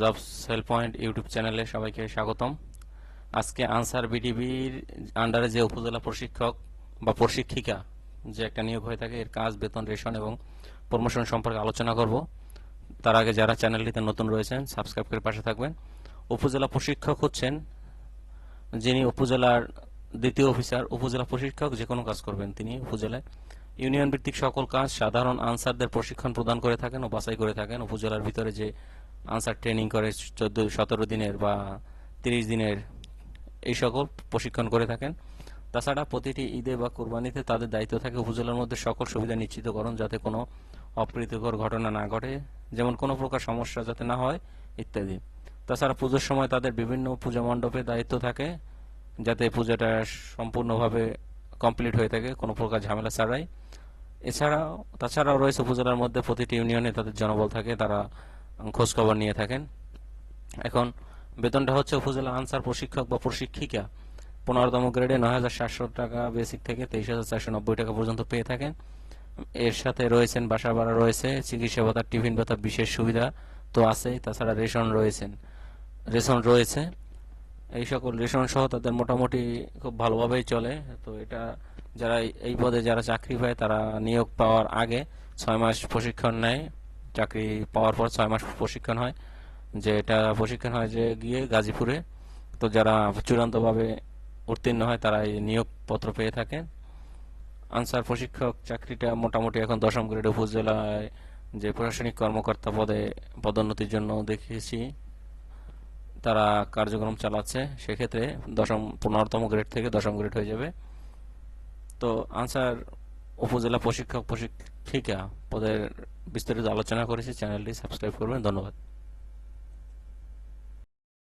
Job sell point YouTube চ্যানেলে সবাইকে স্বাগতম। আজকে আনসার বিডিবির আন্ডারে যে উপজেলা প্রশিক্ষক বা প্রশিক্ষিকা যে একটা নিয়োগ হয়ে থাকে, এর কাজ, বেতন, রেশন এবং প্রমোশন সম্পর্কে আলোচনা করব। তার আগে যারা চ্যানেলটিতে নতুন রয়েছেন সাবস্ক্রাইব করে পাশে থাকবেন। উপজেলা প্রশিক্ষক হচ্ছেন যিনি উপজেলার দ্বিতীয় অফিসার, উপজেলা প্রশিক্ষক, যে কোনো কাজ করবেন তিনি উপজেলায়। ইউনিয়ন ভিত্তিক সকল কাজ সাধারণ আনসারদের প্রশিক্ষণ প্রদান করে থাকেন ও বাছাই করে থাকেন। উপজেলার ভিতরে যে আনসার ট্রেনিং করে চোদ্দ, সতেরো দিনের বা তিরিশ দিনের এই সকল প্রশিক্ষণ করে থাকেন। তাছাড়া প্রতিটি ঈদে বা কোরবানিতে তাদের দায়িত্ব থাকে উপজেলার মধ্যে সকল সুবিধা নিশ্চিতকরণ যাতে কোনো অপ্রীতিকর ঘটনা না ঘটে, যেমন কোনো প্রকার সমস্যা যাতে না হয়, ইত্যাদি। তাছাড়া পুজোর সময় তাদের বিভিন্ন পূজা মণ্ডপে দায়িত্ব থাকে যাতে পূজাটা সম্পূর্ণভাবে কমপ্লিট হয়ে থাকে, কোনো প্রকার ঝামেলা ছাড়াই। এছাড়াও, তাছাড়াও রয়েছে উপজেলার মধ্যে প্রতিটি ইউনিয়নে তাদের জনবল থাকে, তারা খোঁজ খবর নিয়ে থাকেন। এখন বেতনটা হচ্ছে উপজেলা আনসার প্রশিক্ষক বা প্রশিক্ষিকা। পনেরোতম গ্রেডে নয় হাজার সাতশো টাকা বেসিক থেকে তেইশ হাজার চারশো নব্বই টাকা পর্যন্ত পেয়ে থাকেন। এর সাথে রয়েছেন বাসা ভাড়া রয়েছে, চিকিৎসা ভাতা টিফিন ভাতা বিশেষ সুবিধা তো আছেই, তাছাড়া রেশন রয়েছেন। রেশন রয়েছে। এই সকল রেশন সহ তাদের মোটামুটি খুব ভালোভাবেই চলে। তো এটা যারা এই পদে যারা চাকরি পায় তারা নিয়োগ পাওয়ার আগে ছয় মাস প্রশিক্ষণ নেয়। চাকরি পাওয়ার পর ছয় মাস প্রশিক্ষণ হয়। যে এটা প্রশিক্ষণ হয় যে গিয়ে গাজীপুরে। তো যারা চূড়ান্তভাবে উত্তীর্ণ হয় তারা এই নিয়োগপত্র পেয়ে থাকে। আনসার প্রশিক্ষক চাকরিটা মোটামুটি এখন দশম গ্রেড উপজেলায় যে প্রশাসনিক কর্মকর্তা পদে পদোন্নতির জন্য দেখেছি তারা কার্যক্রম চালাচ্ছে। সেক্ষেত্রে দশম, পনেরোতম গ্রেড থেকে দশম গ্রেড হয়ে যাবে। তো আনসার উপজেলা প্রশিক্ষক প্রশিক্ষিকা পদের বিস্তারিত আলোচনা করেছি। চ্যানেলটি সাবস্ক্রাইব করবেন। ধন্যবাদ।